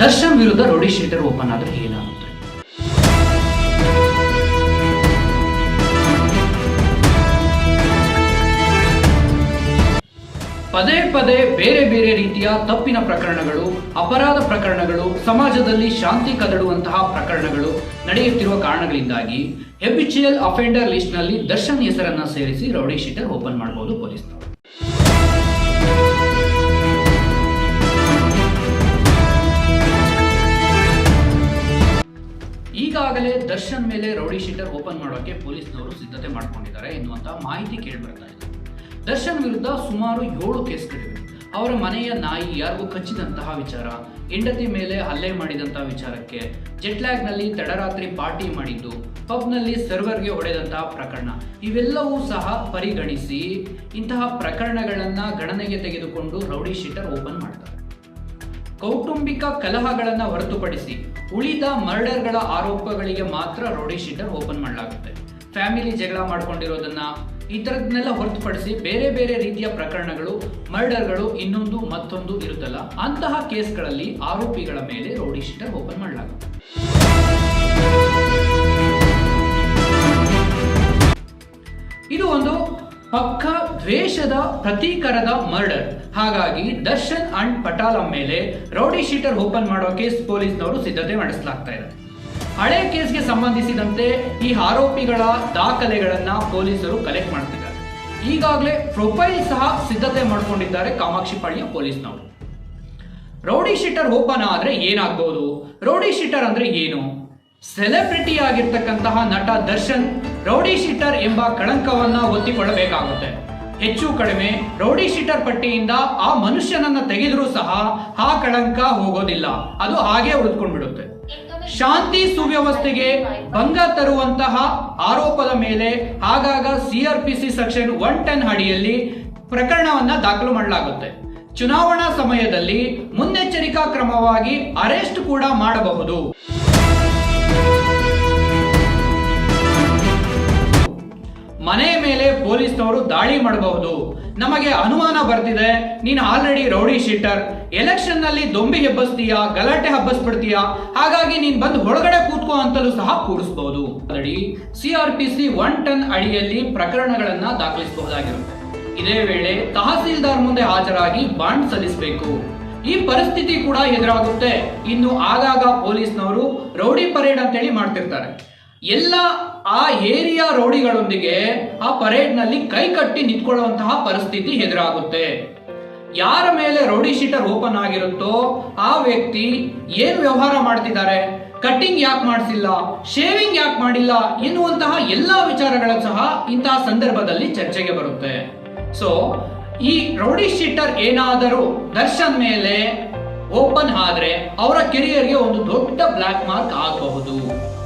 ದರ್ಶನ್ ವಿರುದ್ಧ rowdy sheeter open ಆದ್ರೆ ಏನಾಗುತ್ತೆ? ಪದೇ ಪದೇ ಬೇರೆ ಬೇರೆ ರೀತಿಯ ತಪ್ಪಿನ ಪ್ರಕರಣಗಳು, ಅಪರಾಧ ಪ್ರಕರಣಗಳು, ಸಮಾಜದಲ್ಲಿ ಶಾಂತಿ ಕದಡುವಂತಹ ಪ್ರಕರಣಗಳು ನಡೆಯುತ್ತಿರುವ ಕಾರಣಗಳಿಂದಾಗಿ ಹೆಬಿಚುಯಲ್ ಅಫೆಂಡರ್ ಲಿಸ್ಟ್ನಲ್ಲಿ ದರ್ಶನ್ ಹೆಸರನ್ನ ಸೇರಿಸಿ ರೌಡಿ ಶೀಟರ್ ಓಪನ್ ಮಾಡಬಹುದು ಪೊಲೀಸ್ನವರು. ಈಗಾಗಲೇ ದರ್ಶನ್ ಮೇಲೆ ರೌಡಿ ಶೀಟರ್ ಓಪನ್ ಮಾಡೋಕೆ ಪೊಲೀಸ್ನವರು ಸಿದ್ಧತೆ ಮಾಡ್ಕೊಂಡಿದ್ದಾರೆ ಎನ್ನುವಂತಹ ಮಾಹಿತಿ ಕೇಳಿ ಬರ್ತಾ ಇದೆ. ದರ್ಶನ್ ವಿರುದ್ಧ ಸುಮಾರು ಏಳು ಕೇಸ್ಗಳಿವೆ. ಅವರ ಮನೆಯ ನಾಯಿ ಯಾರಿಗೂ ಕಚ್ಚಿದಂತಹ ವಿಚಾರ, ಹೆಂಡತಿ ಮೇಲೆ ಹಲ್ಲೆ ಮಾಡಿದಂತಹ ವಿಚಾರಕ್ಕೆ ಜೆಟ್ಲ್ಯಾಗ್ನಲ್ಲಿ ತಡರಾತ್ರಿ ಪಾರ್ಟಿ ಮಾಡಿದ್ದು ಪಬ್ನಲ್ಲಿ ಸರ್ವರ್ಗೆ ಹೊಡೆದಂತಹ ಪ್ರಕರಣ. ಇವೆಲ್ಲವೂ ಸಹ ಪರಿಗಣಿಸಿ ಇಂತಹ ಪ್ರಕರಣಗಳನ್ನು ಗಣನೆಗೆ ತೆಗೆದುಕೊಂಡು ರೌಡಿ ಶೀಟರ್ ಓಪನ್ ಮಾಡ್ತಾರೆ. ಕೌಟುಂಬಿಕ ಕಲಹಗಳನ್ನು ಹೊರತುಪಡಿಸಿ ಉಳಿದ ಮರ್ಡರ್ಗಳ ಆರೋಪಗಳಿಗೆ ಮಾತ್ರ ರೌಡಿ ಶೀಟರ್ ಓಪನ್ ಮಾಡಲಾಗುತ್ತೆ. ಫ್ಯಾಮಿಲಿ ಜಗಳ ಮಾಡ್ಕೊಂಡಿರೋದನ್ನ ಈ ಥರದನ್ನೆಲ್ಲ ಹೊರತುಪಡಿಸಿ ಬೇರೆ ಬೇರೆ ರೀತಿಯ ಪ್ರಕರಣಗಳು, ಮರ್ಡರ್ಗಳು ಇನ್ನೊಂದು ಮತ್ತೊಂದು ಇರುತ್ತಲ್ಲ, ಅಂತಹ ಕೇಸ್ಗಳಲ್ಲಿ ಆರೋಪಿಗಳ ಮೇಲೆ ರೌಡಿ ಶೀಟರ್ ಓಪನ್ ಮಾಡಲಾಗುತ್ತೆ. ಇದು ಒಂದು ಪಕ್ಕ ದ್ವೇಷದ ಪ್ರತೀಕರದ ಮರ್ಡರ್ ಹಾಗಾಗಿ ದರ್ಶನ್ ಅಂಡ್ ಪಟಾಲ ಮೇಲೆ ರೌಡಿ ಶೀಟರ್ ಓಪನ್ ಮಾಡೋ ಕೇಸ್ ಪೊಲೀಸ್ನವರು ಸಿದ್ಧತೆ ನಡೆಸಲಾಗ್ತಾ ಇದೆ. ಹಳೆ ಕೇಸ್ಗೆ ಸಂಬಂಧಿಸಿದಂತೆ ಈ ಆರೋಪಿಗಳ ದಾಖಲೆಗಳನ್ನ ಪೊಲೀಸರು ಕಲೆಕ್ಟ್ ಮಾಡ್ತಿದ್ದಾರೆ. ಈಗಾಗಲೇ ಪ್ರೊಫೈಲ್ ಸಹ ಸಿದ್ಧತೆ ಮಾಡ್ಕೊಂಡಿದ್ದಾರೆ ಕಾಮಾಕ್ಷಿಪಾಳ್ಯ ಪೊಲೀಸ್ನವರು. ರೌಡಿ ಶೀಟರ್ ಓಪನ್ ಆದ್ರೆ ಏನಾಗ್ಬೋದು? ರೌಡಿ ಶೀಟರ್ ಅಂದ್ರೆ ಏನು? ಸೆಲೆಬ್ರಿಟಿ ಆಗಿರ್ತಕ್ಕಂತಹ ನಟ ದರ್ಶನ್ ರೌಡಿ ಶೀಟರ್ ಎಂಬ ಕಳಂಕವನ್ನ ಒತ್ತಿಕೊಳ್ಳಬೇಕಾಗುತ್ತೆ. ಹೆಚ್ಚು ಕಡಿಮೆ ರೌಡಿ ಶೀಟರ್ ಪಟ್ಟಿಯಿಂದ ಆ ಮನುಷ್ಯನನ್ನ ತೆಗೆದರೂ ಸಹ ಆ ಕಳಂಕ ಹೋಗೋದಿಲ್ಲ. ಅದು ಹಾಗೆ ಉಳಿದುಕೊಂಡ್ಬಿಡುತ್ತೆ. ಶಾಂತಿ ಸುವ್ಯವಸ್ಥೆಗೆ ಭಂಗ ತರುವಂತಹ ಆರೋಪದ ಮೇಲೆ ಆಗಾಗ ಸಿಆರ್ಪಿಸಿ ಸೆಕ್ಷನ್ ಒನ್ ಟೆನ್ ಅಡಿಯಲ್ಲಿ ಪ್ರಕರಣವನ್ನ ದಾಖಲು ಮಾಡಲಾಗುತ್ತೆ. ಚುನಾವಣಾ ಸಮಯದಲ್ಲಿ ಮುನ್ನೆಚ್ಚರಿಕಾ ಕ್ರಮವಾಗಿ ಅರೆಸ್ಟ್ ಕೂಡ ಮಾಡಬಹುದು. ಮನೆಯ ಮೇಲೆ ಪೊಲೀಸ್ನವರು ದಾಳಿ ಮಾಡಬಹುದು. ನಮಗೆ ಅನುಮಾನ ಬರ್ತಿದೆ, ನೀನು ಆಲ್ರೆಡಿ ರೌಡಿ ಶೀಟರ್ ಎಲೆಕ್ಷನ್ನಲ್ಲಿ ದೊಂಬಿ ಹೆಬ್ಬಸ್ತೀಯಾ, ಗಲಾಟೆ ಹಬ್ಬಿಸ್ಬಿಡ್ತೀಯ. ಹಾಗಾಗಿ ನೀನ್ ಬಂದು ಹೊರಗಡೆ ಕೂತ್ಕೋ ಅಂತಲೂ ಸಹ ಕೂಡಿಸಬಹುದು ಅಡಿ ಸಿಆರ್ಪಿಸಿ ಒನ್ ಟನ್ ಅಡಿಯಲ್ಲಿ ಪ್ರಕರಣಗಳನ್ನ ದಾಖಲಿಸಬಹುದಾಗಿರುತ್ತೆ. ಇದೇ ವೇಳೆ ತಹಸೀಲ್ದಾರ್ ಮುಂದೆ ಹಾಜರಾಗಿ ಬಾಂಡ್ ಸಲ್ಲಿಸಬೇಕು. ಈ ಪರಿಸ್ಥಿತಿ ಕೂಡ ಎದುರಾಗುತ್ತೆ. ಇನ್ನು ಆಗಾಗ ಪೊಲೀಸ್ನವರು ರೌಡಿ ಪರೇಡ್ ಅಂತೇಳಿ ಮಾಡ್ತಿರ್ತಾರೆ. ಎಲ್ಲ ಆ ಏರಿಯಾ ರೌಡಿಗಳೊಂದಿಗೆ ಆ ಪರೇಡ್ನಲ್ಲಿ ಕೈ ಕಟ್ಟಿ ನಿಂತ್ಕೊಳ್ಳುವಂತಹ ಪರಿಸ್ಥಿತಿ ಎದುರಾಗುತ್ತೆ. ಯಾರ ಮೇಲೆ ರೌಡಿ ಶೀಟರ್ ಓಪನ್ ಆಗಿರುತ್ತೋ ಆ ವ್ಯಕ್ತಿ ಏನ್ ವ್ಯವಹಾರ ಮಾಡ್ತಿದ್ದಾರೆ? ಕಟ್ಟಿಂಗ್ ಯಾಕೆ ಮಾಡಿಸಿಲ್ಲ? ಶೇವಿಂಗ್ ಯಾಕೆ ಮಾಡಿಲ್ಲ? ಎನ್ನುವಂತಹ ಎಲ್ಲ ವಿಚಾರಗಳ ಸಹ ಇಂತಹ ಸಂದರ್ಭದಲ್ಲಿ ಚರ್ಚೆಗೆ ಬರುತ್ತೆ. ಸೊ ಈ ರೌಡಿ ಶೀಟರ್ ಏನಾದರೂ ದರ್ಶನ್ ಮೇಲೆ ಓಪನ್ ಆದ್ರೆ ಅವರ ಕೆರಿಯರ್ಗೆ ಒಂದು ದೊಡ್ಡ ಬ್ಲಾಕ್ ಮಾರ್ಕ್ ಆಗಬಹುದು.